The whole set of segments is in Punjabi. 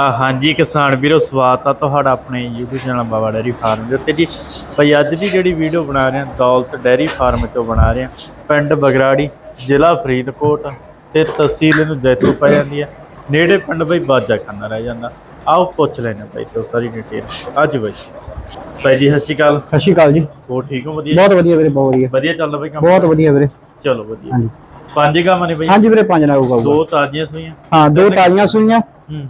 ਆ ਹਾਂਜੀ ਕਿਸਾਨ ਵੀਰੋ ਸਵਾਗਤ ਆ ਤੁਹਾਡਾ ਆਪਣੇ YouTube channel Baba dairy farm ਦੇ ਉੱਤੇ ਜੀ। ਭਈ ਅੱਜ ਦੀ ਜਿਹੜੀ ਵੀਡੀਓ ਬਣਾ ਰਹੇ ਹਾਂ ਦੌਲਤ ਡੈਰੀ ਫਾਰਮ ਚੋਂ ਬਣਾ ਰਹੇ ਹਾਂ। ਪਿੰਡ ਬਗਰਾੜੀ ਜ਼ਿਲ੍ਹਾ ਫਰੀਦਕੋਟ ਤੇ ਤਹਿਸੀਲ ਨੂੰ ਜੈਤੋ ਪੈ ਜਾਂਦੀ ਹੈ। ਨੇੜੇ ਪਿੰਡ ਬਈ ਬਾਜਾ ਖਾਨਾ ਰਹਿ ਜਾਂਦਾ। ਆਓ ਪੁੱਛ ਲੈਣਾ ਭਾਈ ਤੋਂ ਸਾਰੀ ਡਿਟੇਲ ਅੱਜ ਬਈ। ਭਾਈ ਜੀ ਸਤਿ ਸ਼੍ਰੀ ਅਕਾਲ। ਸਤਿ ਸ਼੍ਰੀ ਅਕਾਲ ਜੀ। ਹੋਰ ਠੀਕ ਹੋ? ਵਧੀਆ? ਬਹੁਤ ਵਧੀਆ ਵੀਰੇ ਬਹੁਤ ਵਧੀਆ। ਵਧੀਆ ਚੱਲਦਾ ਬਈ ਕੰਮ? ਬਹੁਤ ਵਧੀਆ ਵੀਰੇ। ਚਲੋ ਵਧੀਆ। ਹਾਂਜੀ। ਪੰਜ ਕੰਮ ਨੇ ਬਈ? ਹਾਂਜੀ ਵੀਰੇ ਪੰਜ ਨਾਲ ਹੋਊਗਾ। ਦੋ ਤਾਜ਼ੀਆਂ ਸੂਈਆਂ? ਹਾਂ ਦੋ ਤਾਜ਼ੀਆਂ ਸੂਈਆਂ।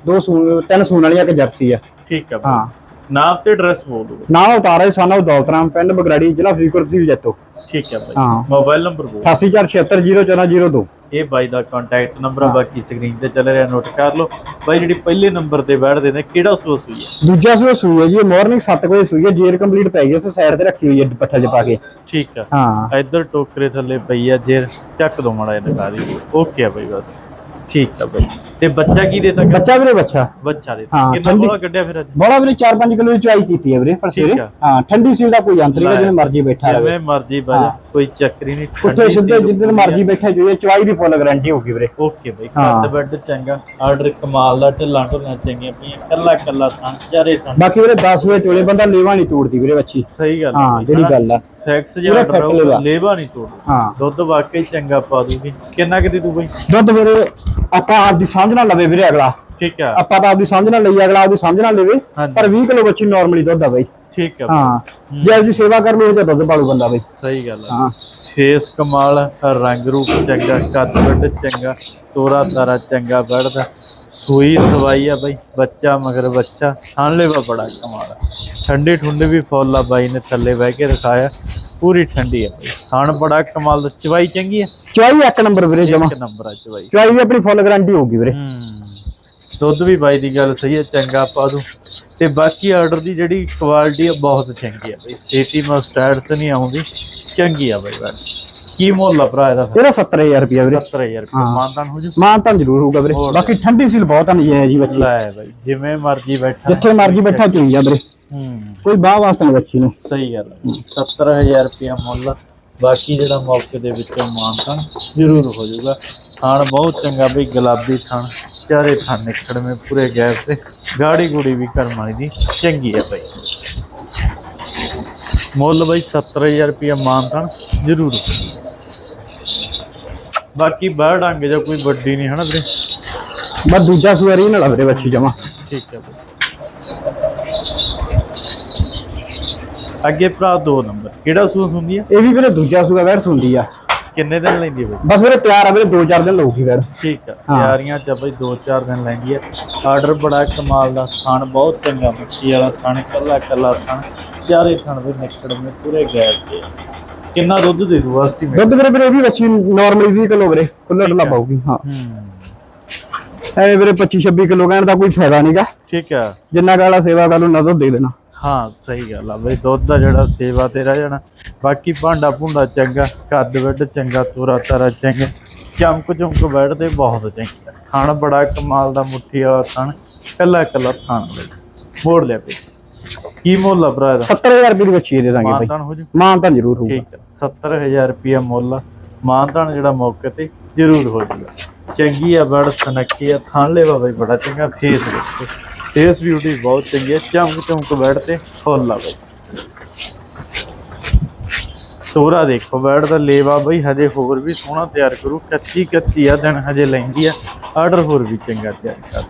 ਦੋ ਸੂ ਤਿੰਨ ਸੂਣ ਵਾਲੀਆਂ ਇੱਕ ਜਰਸੀ ਆ। ਠੀਕ ਆ ਬਈ। ਹਾਂ ਨਾਮ ਤੇ ਐਡਰੈਸ ਬੋਲ ਦਿਓ। ਨਾਮ ਉਤਾਰਾ ਜੀ ਸਾਨਾ ਦੌਲਤਰਾਮ ਪਿੰਡ ਬਗਰਾੜੀ ਜ਼ਿਲ੍ਹਾ ਫਰੀਦਕੋਟ ਤਹਿਸੀਲ ਜੈਤੋ। ਠੀਕ ਹੈ ਭਾਈ ਹਾਂ। ਮੋਬਾਈਲ ਨੰਬਰ ਬੋਲ 8846701402 ਇਹ ਬਾਈ ਦਾ ਕੰਟੈਕਟ ਨੰਬਰ ਆ ਬਾਕੀ ਸਕਰੀਨ ਤੇ ਚੱਲ ਰਿਹਾ ਨੋਟ ਕਰ ਲਓ। ਬਾਈ ਜਿਹੜੀ ਪਹਿਲੇ ਨੰਬਰ ਤੇ ਬੈਠਦੇ ਨੇ ਕਿਹੜਾ ਸੋਸ ਹੋਈ ਹੈ ਦੂਜਾ ਸੂਆ ਸੂਈ ਹੈ ਜੀ ਮਾਰਨਿੰਗ 7 ਵਜੇ ਸੂਈ ਹੈ ਜੇਰ ਕੰਪਲੀਟ ਪੈ ਗਈ ਉਸ ਸਾਈਡ ਤੇ ਰੱਖੀ ਹੋਈ ਹੈ ਪੱਠਾ 'ਚ ਪਾ ਕੇ। ਠੀਕ ਆ। ਹਾਂ। ਇੱਧਰ ਟੋਕਰੇ ਥੱਲੇ ਪਈ ਆ ਜੇ ਚੱਕ ਦੋ ਮੜਾ ਇਹ ਦਿਖਾ ਦੀ ਓਕੇ ਆ ਬਾਈ ਬਸ। ਠੀਕ ਤੇ ਬੱਚਾ ਕੀ ਦੇਤਾ? ਬੱਚਾ ਵੀਰੇ ਬੱਚਾ। ਬੱਚਾ ਦੇ ਹਾਂ, ਕਿੰਨਾ ਬੋਲਾ ਕੱਢਿਆ ਫਿਰ ਅੱਜ? ਬੋਲਾ ਵੀਰੇ 4-5 ਕਿਲੋ ਦੀ ਚੁਆਈ ਕੀਤੀ ਹੈ ਵੀਰੇ ਪਰ ਠੀਕ ਹਾਂ ਠੰਡੀ ਸੀਲ ਦਾ ਕੋਈ ਯੰਤਰ ਨਹੀਂ ਮਰਜ਼ੀ ਬੈਠਾ ਰਹੇ। ਜਿਵੇਂ ਮਰਜ਼ੀ ਬਾਜਾ ਕੋਈ ਚੱਕਰੀ ਨਹੀਂ ਉੱਥੇ ਸਿੱਧੇ ਜਿੱਦਨ ਮਰਜ਼ੀ ਬੈਠਾ ਜੂਏ ਚੁਆਈ ਦੀ ਫੁੱਲ ਗਾਰੰਟੀ ਹੋਊਗੀ ਵੀਰੇ। ਓਕੇ ਬਾਈ ਹਾਂ। ਕੱਦ ਬੈੱਡ ਚੰਗਾ। ਆਰਡਰ ਕਮਾਲ ਦਾ ਢਿੱਲਾਂ ਢੁੱਲਾਂ ਚੰਗੀਆਂ ਪਈਆਂ ਕੱਲਾ ਕੱਲਾ ਥਾਂ ਚਾਰੇ ਥਾਂ। ਬਾਕੀ ਵੀਰੇ 10 ਵਜੇ ਚੋਲੇ ਬੰਦਾ ਲੇਵਾ ਨਹੀਂ ਤੋੜਦੀ ਵੀਰੇ ਬੱਚੀ। ਸਹੀ ਗੱਲ ਹਾਂ ਜਿਹੜੀ ਗੱਲ ਆ। ਫੈਕਸ ਪੂਰਾ ਜਾਂ ਫੈਕਟ ਲੇਵਾ। ਲੇਵਾ ਨਹੀਂ ਤੋੜ ਹਾਂ। ਦੁੱਧ ਵਾਕਈ ਚੰਗਾ ਪਾ ਦੂਗੀ। ਕਿੰਨਾ ਕਿਦੀ ਤੂੰ ਬਈ ਦੁੱਧ ਵੀਰੇ ਆਪਾਂ ਆਪਦੀ ਸਮਝ ਨਾਲ ਲਵੇ ਵੀਰੇ ਅਗਲਾ। ਠੀਕ ਆ। ਆਪਾਂ ਤਾਂ ਆਪਦੀ ਸਮਝ ਨਾਲ ਲਈ ਅਗਲਾ ਆਪਦੀ ਸਮਝ ਨਾਲ ਲਵੇ। ਹਾਂਜੀ। ਪਰ 20 ਕਿਲੋ ਬੱਚੀ ਨਾਰਮਲੀ ਦੁੱਧ ਆ ਬਈ। ਠੀਕ ਆ। ਹਾਂ। ਜੇ ਆਪਦੀ ਸੇਵਾ ਕਰ ਲੋ ਤੇ ਦੁੱਧ ਪਾਲੂ ਬੰਦਾ ਬਈ। ਸਹੀ ਗੱਲ ਆ। ਹਾਂ। ਫੇਸ ਕਮਾਲ ਰੰਗ ਰੂਪ ਚੰਗਾ ਕੱਦ ਵੱਡ ਚੰਗਾ ਤੋਰਾ ਤਾਰਾ ਚੰਗਾ ਬੜਦਾ ਸੂਈ ਸਵਾਈ ਆ ਬਈ ਬੱਚਾ ਮਗਰ ਬੱਚਾ। ਥਾਂਲੇ ਵਾ ਬੜਾ ਕਮਾਲ ਠੰਡੀ ਠੁੰਡੀ ਵੀ ਫੁੱਲ ਆ ਬਾਈ ਨੇ ਥੱਲੇ ਬਹਿ ਕੇ ਦਿਖਾਇਆ ਪੂਰੀ ਠੰਡੀ ਆ ਬਈ। ਥਾਣ ਬੜਾ ਕਮਾਲ ਦਾ ਚਵਾਈ ਚੰਗੀ ਆ? ਚੁਆਈ ਇੱਕ ਨੰਬਰ ਵੀਰੇ ਜਮਾ। ਇੱਕ ਨੰਬਰ ਆ ਚਵਾਈ। ਚੁਆਈ ਵੀ ਆਪਣੀ ਫੁੱਲ ਗਾਰੰਟੀ ਹੋਊਗੀ ਵੀਰੇ। ਦੁੱਧ ਵੀ ਬਾਈ ਦੀ ਗੱਲ ਸਹੀ ਹੈ ਚੰਗਾ ਪਾ ਦੂੰ। ਤੇ ਬਾਕੀ ਆਰਡਰ ਦੀ ਜਿਹੜੀ ਕੁਆਲਿਟੀ ਆ ਬਹੁਤ ਚੰਗੀ ਆ ਬਈ। ਛੇਤੀ ਮਸਟਰਡਸ ਨਹੀਂ ਆਉਂਦੀ। ਚੰਗੀ ਆ ਬਈ ਬਸ ਕੀ ਮੁੱਲ ਆ ਭਰਾ ਇਹਦਾ? ਇਹਦਾ 70000 ਰੁਪਿਆ ਵੀਰੇ। 70000 ਰੁਪਏ ਮਾਨਦਾਨ ਹੋ। ਜੂ? ਮਾਨ ਤਾਂ ਜ਼ਰੂਰ ਹੋਊਗਾ ਵੀਰੇ। ਬਾਕੀ ਠੰਡੀ ਸੀਲ ਬਹੁਤ ਨਹੀਂ ਹੈ ਜੀ ਬੱਚੀ। ਲੈ ਬਾਈ ਜਿਵੇਂ ਮਰਜ਼ੀ ਬੈਠਾ। ਜਿੱਥੇ ਮਰਜ਼ੀ ਬੈਠਾ ਚੁਈ ਜਾ ਵੀਰੇ। ਹੂੰ। ਕੋਈ ਬਾਹ ਵਾਸਤੇ ਨਹੀਂ ਬੱਚੀ ਨੂੰ। ਸਹੀ ਗੱਲ ਹੈ 70000 ਰੁਪਏ ਮੁੱਲ ਆ। ਬਾਕੀ ਜਿਹੜਾ ਮੌਕੇ ਦੇ ਵਿੱਚੋਂ ਮਾਨਦਾਨ ਜ਼ਰੂਰ ਹੋ ਜਾਊਗਾ ਥਾਣ ਬਹੁਤ ਚੰਗਾ ਬਈ ਗੁਲਾਬੀ ਥਾਣ ਚਾਰੇ ਥਾਣ ਨਿਕੜਵੇਂ ਪੂਰੇ ਗੈਸ ਤੇ। ਗਾੜੀ ਗੁੜੀ ਵੀ ਕਰਮ ਵਾਲੀ ਦੀ ਚੰਗੀ ਹੈ ਬਈ। ਮੁੱਲ ਬਈ 70000 ਰੁਪਏ ਮਾਨਦਾਨ ਜ਼ਰੂਰ ਬਾਕੀ ਬਾਹਰ ਡੰਗ ਜਾਂ ਕੋਈ ਵੱਡੀ ਨਹੀਂ ਹਨਾ ਵੀਰੇ? ਬਸ ਦੂਜਾ ਸੂਆ ਰੀ ਨਾਲ ਆ ਵੀਰੇ ਬੱਚੀ ਜਮਾ। ਠੀਕ ਹੈ ਅੱਗੇ ਭਰਾ ਦੋ ਨੰਬਰ। ਕਿਹੜਾ ਸੂਸ ਹੁੰਦੀ ਹੈ ਇਹ ਵੀ ਵੀਰੇ ਦੂਜਾ ਸੂਆ ਵੈਰ ਸੁੰਦੀ ਆ। ਕਿੰਨੇ ਦਿਨ ਲੈਂਦੀ ਹੈ ਬਸ ਵੀਰੇ ਤਿਆਰ ਆ ਵੀਰੇ 2-4 ਦਿਨ ਲਊਗੀ ਵੈਰ। ਠੀਕ ਆ। ਤਿਆਰੀਆਂ ਚ ਆ ਬਈ 2-4 ਦਿਨ ਲੈਂਦੀ ਹੈ ਆਰਡਰ ਬੜਾ ਕਮਾਲ ਦਾ ਖਾਣ ਬਹੁਤ ਚੰਗਾ ਮੱਛੀ ਵਾਲਾ ਖਾਣ ਕੱਲਾ ਕੱਲਾ ਖਾਣ। ਚਾਰੇ ਖਾਣ ਵੀ ਨਿਕੜ ਮੇ ਪੂਰੇ ਗੈਸ ਤੇ। ਆ। ਕਿੰਨਾ ਦੁੱਧ ਦੇ ਦੂ ਐਸਟੀਮੇਟ ਦੁੱਧ ਵੀਰੇ ਵੀਰੇ ਇਹ ਵੀ ਬੱਚੀ ਨਾਰਮਲੀ 20 ਕਿਲੋ ਵੀਰੇ ਖੁੱਲਾ ਡੁੱਲਾ ਪਾਊਗੀ। ਹਾਂ। ਐ ਵੀਰੇ 25-26 ਕਿਲੋ ਕਹਿਣ ਦਾ ਕੋਈ ਫਾਇਦਾ ਨਹੀਂਗਾ ਠੀਕ ਆ। ਜਿੰਨਾ ਕਾਲਾ ਸੇਵਾ ਕਰ ਲੂ ਨਾ ਦੁੱਧ ਦੇ ਦੇਣਾ। ਹਾਂ ਸਹੀ ਗੱਲ ਆ ਬਈ ਦੁੱਧ ਦਾ ਜਿਹੜਾ ਸੇਵਾ ਤੇ ਰਹਿ ਜਾਣਾ। ਬਾਕੀ ਭਾਂਡਾ ਭੁੰਡਾ ਚੰਗਾ ਕੱਦ ਵੱਡ ਚੰਗਾ ਤੋਰਾ ਤਾਰਾ ਚੰਗਾ ਚਮਕ ਚਮਕ ਬੈਠਦੇ ਬਹੁਤ ਚੰਗਾ। ਖਾਣ ਬੜਾ ਕਮਾਲ ਦਾ ਮੁੱਠੀ ਵਾਲਾ ਖਾਣ ਕੱਲਾ ਕੱਲਾ ਖਾਣ ਬਈ। ਮੋੜ ਲਿਆ ਬਈ। ਕੀ ਮੁੱਲ ਆ ਭਰਾ ਇਹਦਾ? 70000 ਰੁਪਏ ਦੀ ਬੱਚੀ ਦੇ ਦਾਂਗੇ ਭਾਈ ਮਾਨਤਾਨ ਹੋ ਜੂ? ਮਾਨ ਤਾਂ ਜ਼ਰੂਰ ਹੋਊਗਾ। ਠੀਕ ਆ 70000 ਰੁਪਿਆ ਮੁੱਲ ਆ। ਮਾਨਤਾਨ ਜਿਹੜਾ ਮੌਕੇ ਤੇ ਜ਼ਰੂਰ ਹੋ ਜੂਗਾ। ਚੰਗੀ ਆ ਬੜ ਸਨੱਖੀ ਆ। ਥਾਣ ਲੈਵਾ ਬਈ ਬੜਾ ਚੰਗਾ ਫੇਸ ਫੇਸ ਬਿਊਟੀ ਬਹੁਤ ਚੰਗੀ ਆ। ਚਮਕ ਚਮਕ ਬੈਠਦੇ ਫੁੱਲ ਆ ਬਈ। ਤੋਰਾ ਦੇਖੋ ਬੈਠ ਦਾ ਲੇਵਾ ਬਈ ਹਜੇ ਹੋਰ ਵੀ ਸੋਹਣਾ ਤਿਆਰ ਕਰੂ। ਕੱਚੀ ਕੱਚੀ ਆ ਦਿਨ ਹਜੇ ਲੈਂਦੀ ਆ। ਆਰਡਰ ਹੋਰ ਵੀ ਚੰਗਾ ਤਿਆਰ ਕਰ।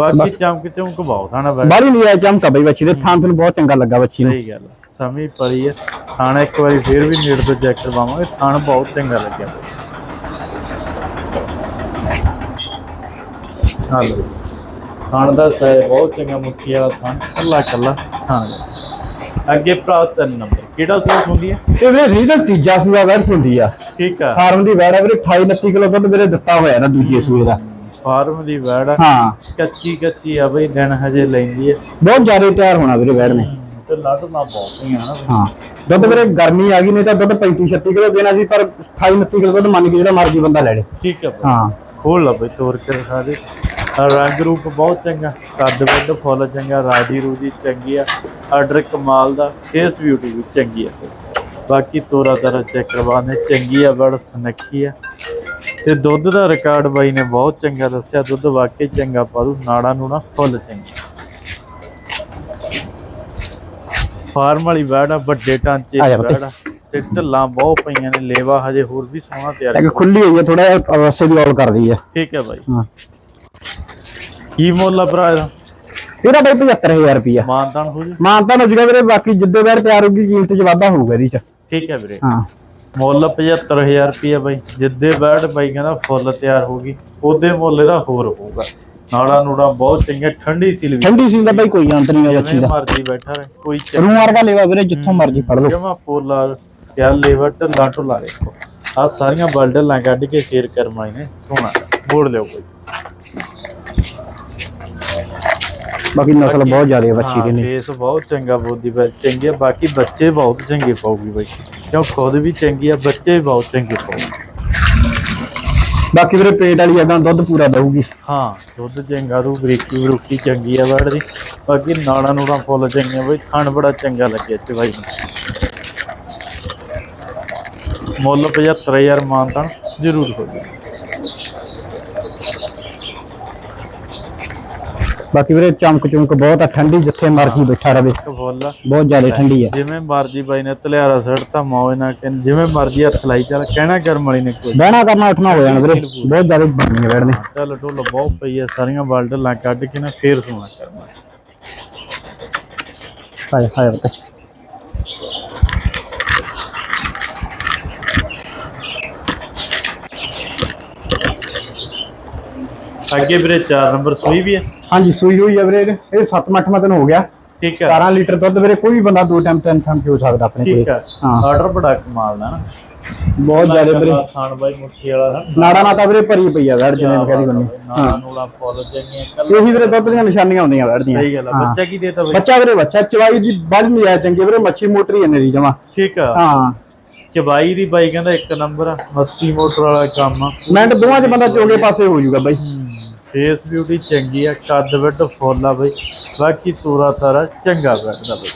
ਬਾਕੀ ਚਮਕ ਚਮਕ ਬਹੁਤ ਆ ਨਾ ਬੈਠ ਬਾਹਲੀ ਨਹੀਂ ਆਇਆ ਚਮਕਾ ਬਈ ਬੱਚੀ ਦੇ ਥਾਂ ਤੁਹਾਨੂੰ ਬਹੁਤ ਚੰਗਾ ਲੱਗਾ ਬੱਚੀ ਨੂੰ। ਸਹੀ ਗੱਲ। ਸਮੀ ਪਰੀ ਹੈ ਖਾਣਾ ਇੱਕ ਵਾਰੀ ਫੇਰ ਵੀ ਨੇੜ ਤੋਂ ਚੈੱਕ ਕਰਵਾਵਾਂਗੇ ਖਾਣਾ ਬਹੁਤ ਚੰਗਾ ਲੱਗਿਆ। ਹਾਲੋ ਖਾਣ ਦਾ ਸਾਇ ਬਹੁਤ ਚੰਗਾ ਮੁੱਠੀ ਵਾਲਾ ਖਾਣ ਕੱਲਾ ਕੱਲਾ ਖਾਣ ਅੱਗੇ ਭਰਾ ਤਿੰਨ ਨੰਬਰ। ਕਿਹੜਾ ਸੋਸ ਹੁੰਦੀ ਹੈ ਇਹ ਵੀਰੇ ਰੀਡਲ ਤੀਜਾ ਸੂਆ ਵੈਰ ਸੁੰਦੀ ਆ। ਠੀਕ ਆ। ਫਾਰਮ ਦੀ ਵੈਰ ਆ ਵੀਰੇ 28 29 ਕਿਲੋ ਦੁੱਧ ਵੀਰੇ ਦਿੱਤਾ ਹੋਇਆ ਨਾ ਦੂਜੇ ਸੂਏ ਦਾ। ਫਾਰਮ ਦੀ ਵੈੜ ਆ। ਹਾਂ। ਕੱਚੀ ਕੱਚੀ ਆ ਬਈ ਦਿਨ ਹਜੇ ਲੈਂਦੀ ਹੈ ਬਹੁਤ ਜ਼ਿਆਦਾ ਤਿਆਰ ਹੋਣਾ ਵੀਰੇ ਵੈਰ ਨੇ। ਤੇ ਲੱਡ ਨਾ ਬਹੁਤ ਹੀ ਆ ਨਾ ਹਾਂ। ਦੁੱਧ ਵੀਰੇ ਗਰਮੀ ਆ ਗਈ ਨਹੀਂ ਤਾਂ ਦੁੱਧ 35 36 ਕਿਲੋ ਦੇਣਾ ਸੀ ਪਰ 28 29 ਕਿਲੋ ਦੁੱਧ ਮੰਨ ਕੇ ਜਿਹੜਾ ਮਰਜ਼ੀ ਬੰਦਾ ਲੈ ਲੇ। ਠੀਕ ਬਈ। ਹਾਂ। ਖੋਲ ਲਾ ਬਈ ਤੋਰ ਕੇ ਦਿਖਾ ਦੇ। ਰੰਗ ਰੂਪ ਬਹੁਤ ਚੰਗਾ। ਕੱਦ ਵੱਡ ਫੁੱਲ ਚੰਗਾ ਰਾਜੀ ਰੂਜੀ ਚੰਗੀ ਆ। ਆਰਡਰ ਕਮਾਲ ਦਾ ਫੇਸ ਬਿਊਟੀ ਵੀ ਚੰਗੀ ਆ। ਬਾਕੀ ਤੋਰਾ ਤਾਰਾ ਚੈੱਕ ਕਰਵਾਉਂਦੇ ਚੰਗੀ ਆ ਬੜ ਸੁਨੱਖੀ ਆ। ਤੇ ਦੁੱਧ ਦਾ ਰਿਕਾਰਡ ਬਾਈ ਨੇ ਬਹੁਤ ਚੰਗਾ ਦੱਸਿਆ ਦੁੱਧ ਵਾਕਈ ਚੰਗਾ ਪਾਦੂ ਨਾੜਾ ਨੂੰ ਨਾ ਫੁੱਲ ਚੰਗੀ। ਫਾਰਮ ਵਾਲੀ ਬੈੜ ਆ ਵੱਡੇ ਟਾਂਚੇ ਦੀ। ਬੈੜ ਆ ਤੇ ਢੱਲਾਂ ਬਹੁਤ ਪਈਆਂ ਨੇ ਲੇਵਾ ਹਜੇ ਹੋਰ ਵੀ ਸੋਹਣਾ ਤਿਆਰ ਇੱਕ ਖੁੱਲੀ ਹੋਈ ਹੈ ਥੋੜਾ ਜਿਹਾ ਰਸੇ ਦੀ ਔਲ ਕਰਦੀ ਹੈ ਠੀਕ ਹੈ ਬਾਈ। ਹਾਂ। ਕੀ ਮੁੱਲ ਆ ਭਰਾ ਇਹਦਾ? ਇਹਦਾ ਬਾਈ 75000 ਰੁਪਿਆ ਮਾਨਤਾਨ ਹੋ ਜੀ? ਮਾਨਤਾ ਹੋ ਜੂਗਾ ਵੀਰੇ ਬਾਕੀ ਜਿੱਦੇ ਬੈਰ ਤਿਆਰ ਹੋਊਗੀ ਕੀਮਤ 'ਚ ਵਾਧਾ ਹੋਊਗਾ ਇਹਦੀ 'ਚ। ਠੀਕ ਹੈ ਵੀਰੇ। ਹਾਂ। ਮੁੱਲ 75000 ਰੁਪਏ ਬਾਈ। ਜਿੱਦੇ ਬੈੜ ਬਾਈ ਕਹਿੰਦਾ ਫੁੱਲ ਤਿਆਰ ਹੋਗੀ ਉਹਦੇ ਮੁੱਲ ਇਹਦਾ ਹੋਰ ਹੋਊਗਾ। ਨਾੜਾ ਨੂੜਾ ਬਹੁਤ ਚੰਗੀਆਂ ਠੰਡੀ ਸੀ ਵੀ ਠੰਡੀ ਸੀ ਦਾ ਬਾਈ ਕੋਈ ਅੰਤ ਨਹੀਂ ਹੈ ਬੱਚੀ ਦਾ। ਮਰਜ਼ੀ ਬੈਠਾ ਰਹੇ ਕੋਈ ਰੂ ਵਰਗਾ ਲੈਵਾ ਵੀਰੇ ਜਿੱਥੋਂ ਮਰਜ਼ੀ ਫੜ ਲਓ। ਜਮਾ ਪੋਲਾ ਕਿਆ ਲੇਵਰ ਢੱਲਾ ਢੁੱਲਾ ਦੇਖੋ ਆ ਸਾਰੀਆਂ ਬਲਡਲਾਂ ਕੱਢ ਕੇ ਫੇਰ ਕਰਮਾਈ ਨੇ ਸੋਹਣਾ ਮੋੜ ਲਿਓ ਕੋਈ ਬਾਕੀ ਨਸਲ ਬਹੁਤ ਜ਼ਿਆਦਾ ਹੈ ਬੱਚੀ ਦੀ ਨੇ ਫੇਸ ਬਹੁਤ ਚੰਗਾ ਬੋਦੀ ਬੈ ਚੰਗੀ ਆ ਬਾਕੀ ਬੱਚੇ ਬਹੁਤ ਚੰਗੇ ਪਾਉਗੀ ਬਾਈ। ਕਿਉਂ ਖੁਦ ਵੀ ਚੰਗੀ ਆ ਬੱਚੇ ਵੀ ਬਹੁਤ ਚੰਗੇ ਪਾਉਗੀ। ਬਾਕੀ ਵੀਰੇ ਪੇਟ ਵਾਲੀ ਅਗਾਂ ਦੁੱਧ ਪੂਰਾ ਦਊਗੀ। ਹਾਂ ਦੁੱਧ ਚੰਗਾ ਰੂ ਬਰੀਕੀ ਬਰੂਕੀ ਚੰਗੀ ਆ ਵੜ ਦੀ ਬਾਕੀ ਨਾੜਾ ਨੂੜਾ ਫੁੱਲ ਚੰਗੀਆਂ ਬਈ ਖਾਣ ਬੜਾ ਚੰਗਾ ਲੱਗਿਆ ਚ ਬਾਈ ਨੂੰ। ਮੁੱਲ 75000 ਮਾਨਤਾਂ ਜ਼ਰੂਰ ਹੋ ਜੀ ਬਾਕੀ ਵੀਰੇ ਚਮਕ ਚੁਮਕ ਬਹੁਤ ਆ ਠੰਡੀ ਜਿੱਥੇ ਮਰਜ਼ੀ ਬੈਠਾ ਰਵੇ। ਫੁੱਲ। ਬਹੁਤ ਜ਼ਿਆਦਾ ਠੰਡੀ ਹੈ ਜਿਵੇਂ ਮਰਜ਼ੀ ਬਾਈ ਨੇ ਤਲਿਆਰਾ ਸੜਤਾ ਮੌਜ ਨਾ ਕਿ ਜਿਵੇਂ ਮਰਜ਼ੀ ਹੱਥ ਲਾਈ ਚੱਲ ਕਹਿਣਾ ਕਰਮ ਵਾਲੀ ਨੇ ਕੁਛ ਬਹਿਣਾ ਕਰਨਾ ਉੱਠਣਾ ਹੋ ਜਾਣਾ ਵੀਰੇ। ਬਹੁਤ ਜ਼ਿਆਦਾ ਬਣਨੀ ਹੈ ਬੈਠਨੇ ਚੱਲ ਢੋਲ ਬਹੁਤ ਪਈ ਆ ਸਾਰੀਆਂ ਬਾਲਟਲਾਂ ਕੱਢ ਕੇ ਨਾ ਫੇਰ ਸੋਣਾ ਕਰਨਾ ਹਾਏ ਹਾਏ ਬਤੇ ਅੱਗੇ ਵੀਰੇ 4 ਨੰਬਰ ਸੂਈ ਵੀ ਹੈ ਹਾਂਜੀ ਸੂਈ ਹੋਈ ਹੈ ਵੀਰੇ ਇਹ 7-8 ਦਿਨ ਹੋ ਗਿਆ। ਠੀਕ ਹੈ 12 ਲੀਟਰ ਦੁੱਧ ਵੀਰੇ ਕੋਈ ਵੀ ਬੰਦਾ ਦੋ ਟਾਈਮ ਤਿੰਨ ਟਾਈਮ ਪੀ ਸਕਦਾ ਆਪਣੇ ਠੀਕ ਕੋਲ ਹੈ। ਹਾਂ। ਆਰਡਰ ਬੜਾ ਕਮਾਲ ਦਾ ਨਾ। ਬਹੁਤ ਜ਼ਿਆਦਾ ਵੀਰੇ। ਖਾਨ ਬਾਈ ਮੁੱਠੀ ਵਾਲਾ ਨਾ। ਨਾੜਾ ਨਾ ਤਾਂ ਵੀਰੇ ਭਰੀ ਪਈ ਆ ਵੈੜ ਜਿਵੇਂ ਕਹਿੰਦੀ ਕੋਨੀ ਨਾਲਾ ਨੂਲਾ ਫੁੱਲ ਕੱਲ ਇਹੀ ਵੀਰੇ ਦੁੱਧ ਦੀਆਂ ਨਿਸ਼ਾਨੀਆਂ ਹੁੰਦੀਆਂ ਵੈੜ ਦੀਆਂ। ਸਹੀ ਗੱਲ ਆ ਬੱਚਾ ਕੀ ਦੇਤਾ ਬਾਈ? ਬੱਚਾ ਵੀਰੇ ਬੱਚਾ ਚਵਾਈ ਦੀ ਬੜ ਨਹੀਂ ਆਇਆ ਚੰਗੀ ਵੀਰੇ ਮੱਛੀ ਮੋਟਰੀ ਹੈ ਦੀ ਜਮਾ। ਠੀਕ ਆ। ਹਾਂ। ਚਬਾਈ ਦੀ ਬਾਈ ਕਹਿੰਦਾ ਇੱਕ ਨੰਬਰ ਆ ਮੱਸੀ ਮੋਟਰ ਵਾਲਾ ਕੰਮ ਆ। ਮਿੰਟ ਦੋਵਾਂ ਚ ਬੰਦਾ ਚੋਗੇ ਪਾਸੇ ਹੋ ਜਾਊਗਾ ਬਾਈ। ਫੇਸ ਬਿਊਟੀ ਚੰਗੀ ਆ, ਕੱਦ ਵੱਡ ਫੁੱਲ ਆ ਬਈ। ਬਾਕੀ ਤੂਰਾ ਤਾਰਾ ਚੰਗਾ ਬੈਠਦਾ ਬਈ।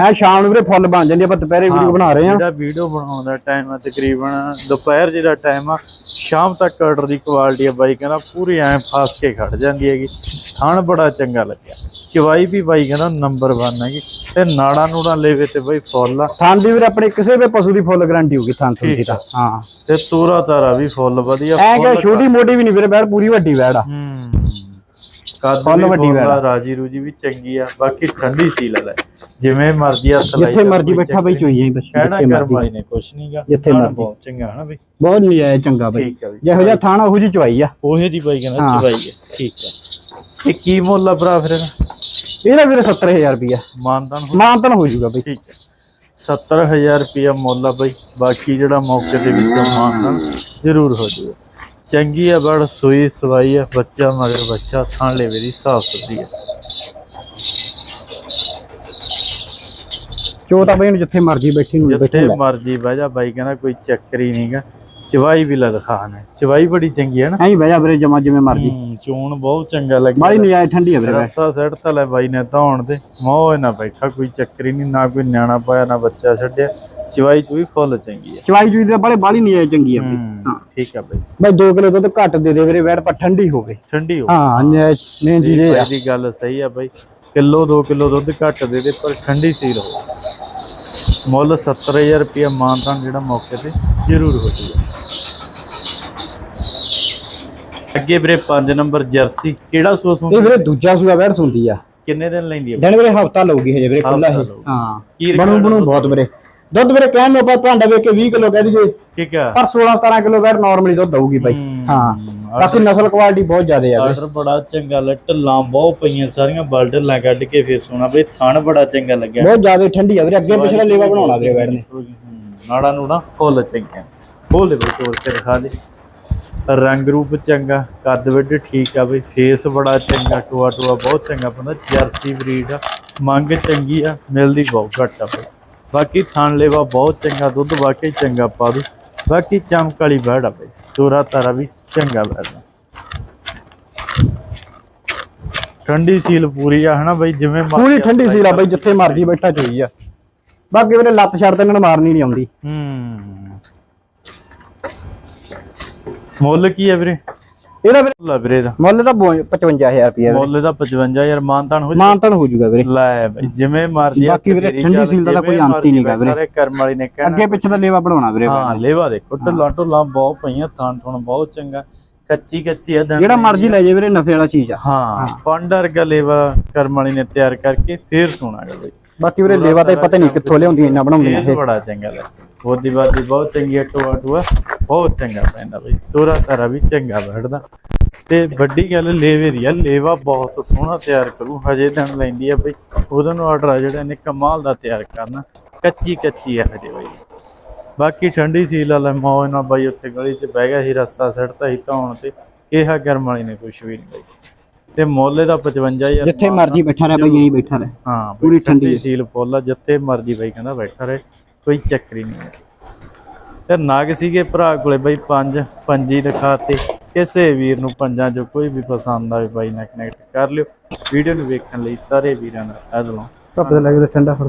ਐ ਸ਼ਾਮ ਨੂੰ ਵੀਰੇ ਫੁੱਲ ਬਣ ਜਾਂਦੀ ਆ, ਆਪਾਂ ਦੁਪਹਿਰੇ ਵੀਡੀਓ ਬਣਾ ਰਹੇ ਆ ਜਿਹੜਾ ਵੀਡੀਓ ਬਣਾਉਣ ਦਾ ਟਾਈਮ ਆ ਤਕਰੀਬਨ ਦੁਪਹਿਰ ਜਿਹਦਾ ਟਾਈਮ ਆ ਸ਼ਾਮ ਤੱਕ ਆਰਡਰ ਦੀ ਕੁਆਲਿਟੀ ਆ ਬਾਈ ਕਹਿੰਦਾ ਪੂਰੀ ਐ ਫਾਸ ਕੇ ਖੜ ਜਾਂਦੀ ਹੈਗੀ। ਥਣ ਬੜਾ ਚੰਗਾ ਲੱਗਿਆ। ਚਵਾਈ ਵੀ ਬਾਈ ਕਹਿੰਦਾ ਨੰਬਰ 1 ਹੈਗੀ। ਤੇ ਨਾੜਾ ਨੂੜਾ ਲੈਵੇ ਤੇ ਬਾਈ ਫੁੱਲ ਆ। ਥਾਂ ਦੀ ਵੀਰੇ ਆਪਣੇ ਕਿਸੇ ਵੀ ਪਸ਼ੂ ਦੀ ਫੁੱਲ ਗਾਰੰਟੀ ਹੋਊਗੀ ਥਾਂ ਤੋਂ ਦੀ ਤਾਂ। ਹਾਂ। ਤੇ ਤੂਰਾ ਤਾਰਾ ਵੀ ਫੁੱਲ ਵਧੀਆ ਐ ਕਿ ਛੋਟੀ ਮੋਟੀ ਵੀ ਨਹੀਂ ਵੀਰੇ ਬੈੜ ਪੂਰੀ ਵੱਡੀ ਵੈੜ ਆ। ਹੂੰ। ਕੱਦ ਵੀ ਵੱਡੀ ਆ, ਰਾਜੀ ਰੂਜੀ ਵੀ ਚੰਗੀ ਆ ਬਾਕੀ ਠੰਡੀ ਸੀ ਲੈ ਜਿਵੇਂ ਮਰਜ਼ੀ ਹੱਥ ਲਾਈ ਜਿੱਥੇ ਮਰਜ਼ੀ ਬੈਠਾ ਬਈ ਚੋਈ ਜਾਈ ਬਸ ਕਹਿਣਾ ਜਿੱਥੇ ਕਰ ਮਰਜ਼ੀ। ਬਾਈ ਨੇ ਕੁਛ ਨਹੀਂਗਾ ਜਿੱਥੇ ਮਰਜ਼ੀ। ਬਹੁਤ ਚੰਗਾ ਹੈ ਨਾ ਬਈ। ਬਹੁਤ ਨਹੀਂ ਆਇਆ ਚੰਗਾ ਬਈ। ਆ ਜਿਹੋ ਜਿਹਾ ਥਾਣਾ ਉਹੋ ਜੀ ਚਵਾਈ ਆ। ਉਹੇ ਦੀ ਬਾਈ ਕਹਿੰਦਾ। ਚਵਾਈ ਹੈ ਠੀਕ ਆ। ਇਹ ਕੀ ਮੁੱਲ ਆ ਭਰਾ ਫਿਰ ਇਹਦਾ? ਵੀਰੇ 70000 ਰੁਪਿਆ ਮਾਨਦਾਨ ਹੋ- ਮਾਨਤਨ ਹੋ ਜਾਊਗਾ ਬਈ। ਠੀਕ ਹੈ 70000 ਰੁਪਿਆ ਮੁੱਲ ਆ ਬਈ ਬਾਕੀ ਜਿਹੜਾ ਮੌਕੇ ਦੇ ਵਿੱਚੋਂ ਮਾਨਦਾਨ ਜ਼ਰੂਰ ਹੋ ਜਾਊਗਾ। ਚੰਗੀ ਆ ਬੜ ਸੂਈ ਸਵਾਈ ਆ ਬੱਚਾ ਮਗਰ ਬੱਚਾ ਥਾਂ ਲੈਵੇ ਦੀ ਸਾਫ਼ ਸੁਥਰੀ ਆ। ਚੋ ਤਾਂ ਬਈ ਇਹਨੂੰ ਜਿੱਥੇ ਮਰਜ਼ੀ ਬੈਠੀ ਨੂੰ ਜਿੱਥੇ ਮਰਜ਼ੀ ਬਹਿ ਜਾ ਬਾਈ ਕਹਿੰਦਾ ਕੋਈ ਚੱਕਰ ਹੀ ਨਹੀਂਗਾ ਚਵਾਈ ਵੀ ਲਦਖਾਨ ਹੈ ਚਵਾਈ ਬੜੀ ਚੰਗੀ ਹੈ ਨਾ। ਐਂ ਬਹਿ ਜਾ ਵੀਰੇ ਜਮਾ ਜਿਵੇਂ ਮਰਜ਼ੀ। ਹੂੰ, ਚੋਣ ਬਹੁਤ ਚੰਗਾ ਲੱਗਿਆ। ਨਹੀਂ ਆਏ ਠੰਡੀ ਆ ਵੀਰੇ। ਰਸਾ ਸੜ ਤਾਂ ਲੈ ਬਾਈ ਨੇ ਧੌਣ ਤੇ। ਮੋਹ ਨਾ ਬੈਠਾ ਕੋਈ ਚੱਕਰ ਹੀ ਨਹੀਂ ਨਾ ਕੋਈ ਨਿਆਣਾ ਪਾਇਆ ਨਾ ਬੱਚਾ ਛੱਡਿਆ। ਚਵਾਈ ਚੂਈ ਫੁੱਲ ਚੰਗੀ ਹੈ ਚਵਾਈ ਚੂਈ ਦੇ ਬਾਲੇ ਬਾਲੀ ਨਹੀਂ ਆਏ ਚੰਗੀ ਬਈ। ਹੂੰ, ਠੀਕ ਆ ਬਾਈ। ਬਈ 2 ਕਿਲੋ ਦੁੱਧ ਘੱਟ ਦੇ ਦੇ ਵੀਰੇ ਵੈੜ ਪਰ ਠੰਡੀ ਹੋਵੇ। ਠੰਡੀ ਹੋ ਹਾਂ ਮੇਨ ਚੀਜ਼ ਇਹ ਆ। ਦੀ ਗੱਲ ਸਹੀ ਆ ਬਾਈ। ਕਿਲੋ 2 ਕਿਲੋ ਦੁੱਧ ਘੱਟ ਦੇ ਦੇ ਪਰ ਠੰਡੀ ਸੀਲ ਹੋ ਮੁੱਲ 70000 ਰੁਪਇਆ ਮਾਨਤਾਨ ਜਿਹੜਾ ਮੌਕੇ ਤੇ ਜ਼ਰੂਰ ਹੋ ਜੂਗਾ ਅੱਗੇ ਵੀਰੇ 5 ਨੰਬਰ ਜਰਸੀ ਕਿਹੜਾ ਸੂਸ ਇਹ ਵੀਰੇ ਦੂਜਾ ਸੂਆ ਵੈੜ ਸੁੰਦੀ ਆ। ਕਿੰਨੇ ਦਿਨ ਲੈਂਦੀ ਹੈ ਦਿਨ ਵੀਰੇ ਹਫਤਾ ਲਊਗੀ ਹਜੇ ਵੀਰੇ ਖੁੱਲਾ। ਹਾਂ। ਕੀ ਬਣੂ ਬਣੂ ਬਹੁਤ ਵੀਰੇ। ਦੁੱਧ ਵੀਰੇ ਕਹਿਣ ਨੂੰ ਆਪਾਂ ਭਾਂਡਾ ਵੇਖ ਕੇ 20 ਕਿਲੋ ਕਹਿ ਦਈਏ। ਠੀਕ ਆ। ਪਰ 16 17 ਕਿਲੋ ਵੈੜ ਨਾਰਮਲੀ ਦੁੱਧ ਦਊਗੀ ਬਾਈ। ਹੂੰ। ਬਾਕੀ ਨਸਲ ਕੁਆਲਿਟੀ ਬਹੁਤ ਜ਼ਿਆਦਾ ਆ ਵੀਰੇ। ਆਰਡਰ ਬੜਾ ਚੰਗਾ ਲੱਗ ਢੱਲਾਂ ਬਹੁਤ ਪਈਆਂ ਸਾਰੀਆਂ ਬਲਡਲਾਂ ਕੱਢ ਕੇ ਫਿਰ ਸੋਣਾ ਬਈ ਥਣ ਬੜਾ ਚੰਗਾ ਲੱਗਿਆ। ਬਹੁਤ ਜ਼ਿਆਦਾ ਠੰਡੀ ਆ ਵੀਰੇ। ਅੱਗੇ ਪਿਛਲਾ ਲੇਵਾ ਬਣਾਉਣਾ ਵੀਰੇ ਵੈੜ ਨੇ ਨਾੜਾ ਨੂੜਾ ਫੁੱਲ ਚੰਗੀਆਂ। ਫੁੱਲ ਦੇ ਤੋੜ ਕੇ ਦਿਖਾ ਦੇ। ਰੰਗ ਰੂਪ ਚੰਗਾ ਕੱਦ ਵੱਡ ਠੀਕ ਆ ਬਈ। ਫੇਸ ਬੜਾ ਚੰਗਾ ਟੋਆ ਟੋਆ ਬਹੁਤ ਚੰਗਾ ਬੰਦਾ। ਜਰਸੀ ਬਰੀਡ ਆ। ਮੰਗ ਚੰਗੀ ਆ ਮਿਲਦੀ ਬਹੁਤ ਘੱਟ ਆ ਬਈ। ਬਾਕੀ ਥਣ ਲੇਵਾ ਬਹੁਤ ਚੰਗਾ ਦੁੱਧ ਵਾਕਈ ਚੰਗਾ ਪਾ ਦੂ। ਬਾਕੀ ਚਮਕ ਵਾਲੀ ਬੈੜ ਆ ਬਈ ਤੋਰਾ ਤਾਰਾ ਵੀ ਚੰਗਾ ਬੈੜ ਆ। ਠੰਡੀ ਸੀਲ ਪੂਰੀ ਆ ਹਨਾ ਬਈ ਜਿਵੇਂ ਪੂਰੀ ਠੰਡੀ ਸੀ ਲਾ ਬਾਈ ਜਿੱਥੇ ਮਰਜ਼ੀ ਬੈਠਾ ਚੋਈ ਆ। ਬਾਕੀ ਵੀਰੇ ਲੱਤ ਛੱਡ ਤੇ ਇਹਨਾਂ ਨੂੰ ਮਾਰਨੀ ਨਹੀਂ ਆਉਂਦੀ। ਹੂੰ। ਮੁੱਲ ਕੀ ਹੈ ਵੀਰੇ? ਇਹਦਾ ਵੀਰੇ ਲਾ ਵੀਰੇ ਦਾ। ਮੁੱਲ ਤਾਂ 55000 ਰੁਪਏ ਮੁੱਲ ਦਾ 55000 ਮਾਨਤਾਨ ਹੋ ਮਾਨਤਨ ਹੋ ਜਾਊਗਾ ਵੀਰੇ। ਲੈ ਬਈ ਜਿਵੇਂ ਮਰਜ਼ੀ ਬਾਕੀ ਵੀਰੇ ਠੰਡੀ ਸੀਲ ਦਾ ਤਾਂ ਕੋਈ ਅੰਤ ਹੀ ਨਹੀਂਗਾ ਵੀਰੇ। ਸਾਰੇ ਕਰਮ ਵਾਲੀ ਨੇ ਕਹਿਣਾ। ਅੱਗੇ ਪਿੱਛੇ ਦਾ ਲੇਵਾ ਬਣਾਉਣਾ ਵੀਰੇ ਹਾਂ ਲੇਵਾ ਦੇਖੋ ਢੱਲਾ ਢੁੱਲਾ ਬਹੁਤ ਪਈਆਂ ਥਾਂ ਥਣ ਬਹੁਤ ਚੰਗਾ। ਕੱਚੀ ਕੱਚੀ ਹੈ ਜਿਹੜਾ ਮਰਜ਼ੀ ਲੈ ਜੇ ਵੀਰੇ ਨਫੇ ਵਾਲਾ ਚੀਜ਼ ਆ। ਹਾਂ ਪੰਡ ਵਰਗਾ ਲੇਵਾ ਕਰਮ ਵਾਲੀ ਨੇ ਤਿਆਰ ਕਰਕੇ ਫੇਰ ਸੋਣਾਗਾ ਬਈ। ਬਾਕੀ ਵੀਰੇ ਲੇਵਾ ਤਾਂ ਪਤਾ ਨਹੀਂ ਕਿੱਥੋਂ ਲਿਆਉਂਦੀ ਇੰਨਾ ਬਣਾਉਂਦੀਆਂ ਫੇਸ ਬੜਾ ਚੰਗਾ ਲੱਗਾ ਉਹਦੀ ਬਾਦੀ ਬਹੁਤ ਚੰਗੀ ਹੈ ਟੋਆ ਟੋਆ ਬਹੁਤ ਚੰਗਾ ਪੈਂਦਾ ਬਈ ਤੋਰਾ ਤਾਰਾ ਵੀ ਚੰਗਾ ਬੈਠਦਾ ਤੇ ਵੱਡੀ ਗੱਲ ਲੇਵੇ ਦੀ ਆ ਲੇਵਾ ਬਹੁਤ ਸੋਹਣਾ ਤਿਆਰ ਕਰੂ ਹਜੇ ਦਿਨ ਲੈਂਦੀ ਆ ਬਈ। ਉਹਦਾ ਨੂੰ ਆਰਡਰ ਆ ਜਿਹੜਾ ਨੇ ਕਮਾਲ ਦਾ ਤਿਆਰ ਕਰਨਾ। ਕੱਚੀ ਕੱਚੀ ਆ ਹਜੇ ਬਈ। ਬਾਕੀ ਠੰਡੀ ਸੀਲ ਵਾਲਾ ਮੌਜ ਨਾਲ ਬਾਈ ਉੱਥੇ ਗਲੀ 'ਚ ਬਹਿ ਗਿਆ ਸੀ ਰੱਸਾ ਸੜਤਾ ਸੀ ਧੌਣ ਤੇ। ਕਿਹਾ ਗਰਮ ਵਾਲੀ ਨੇ ਕੁਛ ਵੀ ਨਹੀਂ ਬਾਈ। ਤੇ ਮੁੱਲ ਦਾ 55000 ਜਿੱਥੇ ਮਰਜ਼ੀ ਬੈਠਾ ਰਹਿ ਬਈ ਯਹੀਂ ਬੈਠਾ ਰਹਿ। ਹਾਂ ਪੂਰੀ ਠੰਡੀ ਸੀਲ ਫੁੱਲ ਜਿੱਥੇ ਮਰਜ਼ੀ ਬਾਈ ਕਹਿੰਦਾ ਬੈਠਾ ਰਹੇ ਕੋਈ ਚੱਕਰ ਨਹੀਂ ਤੇ ਨਗ ਸੀਗੇ ਭਰਾ ਕੋਲੇ ਬਾਈ ਪੰਜ ਪੰਜੀ ਦਿਖਾਤੇ। ਕਿਸੇ ਵੀਰ ਨੂੰ ਪੰਜਾਂ ਚੋਂ ਕੋਈ ਵੀ ਪਸੰਦ ਆਵੇ ਬਾਈ ਨਾਲ ਕਨੈਕਟ ਕਰ ਲਿਓ। ਵੀਡੀਓ ਨੂੰ ਵੇਖਣ ਲਈ ਸਾਰੇ ਵੀਰਾਂ ਦਾ ਧੰਨਵਾਦ। ਧੁੱਪ ਲੱਗੇ ਠੰਡਾ ਫੜ।